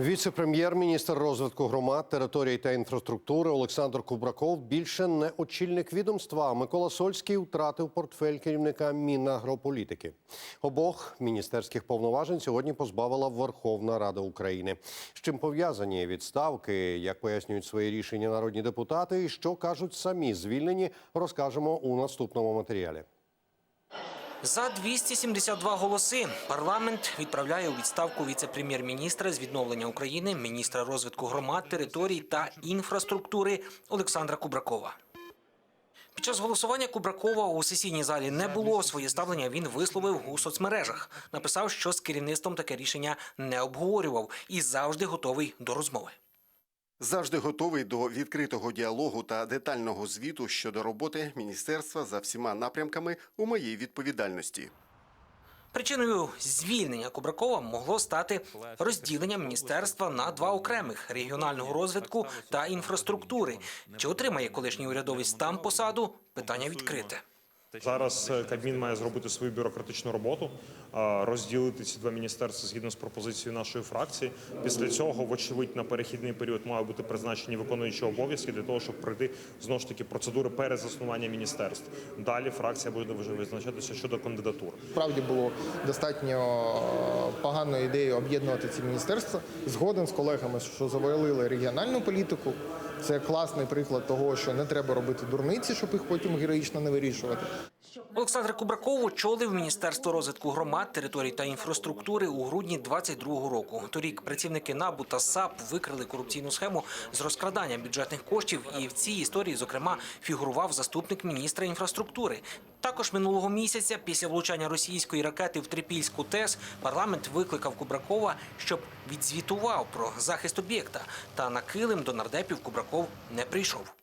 Віце-прем'єр-міністр розвитку громад, територій та інфраструктури Олександр Кубраков більше не очільник відомства. Микола Сольський втратив портфель керівника Мінагрополітики. Обох міністерських повноважень сьогодні позбавила Верховна Рада України. З чим пов'язані відставки, як пояснюють свої рішення народні депутати, і що кажуть самі звільнені, розкажемо у наступному матеріалі. За 272 голоси парламент відправляє у відставку віце-прем'єр-міністра з відновлення України, міністра розвитку громад, територій та інфраструктури Олександра Кубракова. Під час голосування Кубракова у сесійній залі не було. Своє ставлення він висловив у соцмережах. Написав, що з керівництвом таке рішення не обговорював і завжди готовий до розмови. Завжди готовий до відкритого діалогу та детального звіту щодо роботи міністерства за всіма напрямками у моїй відповідальності. Причиною звільнення Кубракова могло стати розділення міністерства на два окремих регіонального розвитку та інфраструктури. Чи отримає колишній урядовець там посаду? Питання відкрите. Зараз е, Кабмін має зробити свою бюрократичну роботу, розділити ці два міністерства згідно з пропозицією нашої фракції. Після цього, вочевидь, на перехідний період мають бути призначені виконуючі обов'язки для того, щоб пройти знову ж таки процедури перезаснування міністерств. Далі фракція буде вже визначатися щодо кандидатур. Справді було достатньо е, поганою ідеєю об'єднувати ці міністерства. Згоден з колегами, що завалили регіональну політику. Це класний приклад того, що не треба робити дурниці, щоб їх потім героїчно не вирішувати. Олександр Кубраков очолив Міністерство розвитку громад, територій та інфраструктури у грудні 22-го року. Торік працівники НАБУ та САП викрили корупційну схему з розкрадання бюджетних коштів. І в цій історії, зокрема, фігурував заступник міністра інфраструктури. Також минулого місяця, після влучання російської ракети в Трипільську ТЕС, парламент викликав Кубракова, щоб відзвітував про захист об'єкта. Та на килим до нардепів Кубраков не прийшов.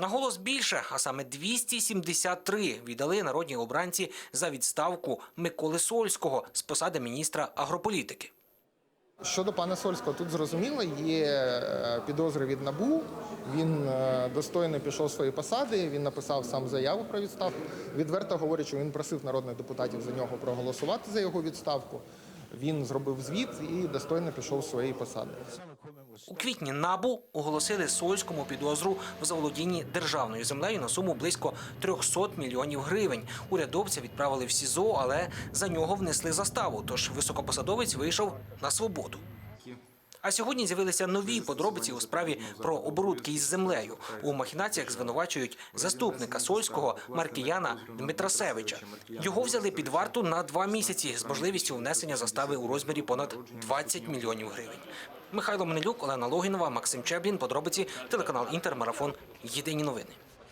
На голос більше, а саме 273 віддали народні обранці за відставку Миколи Сольського з посади міністра агрополітики. Щодо пана Сольського, тут зрозуміло, є е, підозри від НАБУ. Він е, достойно пішов свої посади. Він написав сам заяву про відставку. Відверто говорячи, він просив народних депутатів за нього проголосувати за його відставку. Він зробив звіт і достойно пішов своєї посади. У квітні НАБУ оголосили Сольському підозру в заволодінні державною землею на суму близько 300 мільйонів гривень. Урядовця відправили в СІЗО, але за нього внесли заставу. Тож високопосадовець вийшов на свободу. А сьогодні з'явилися нові подробиці у справі про оборудки із землею. У махінаціях звинувачують заступника Сольського Маркіяна Дмитрасевича. Його взяли під варту на два місяці з можливістю внесення застави у розмірі понад 20 мільйонів гривень. Михайло Менелюк, Олена Логінова, Максим Чеблін. Подробиці телеканал Інтер. Марафон. Єдині новини.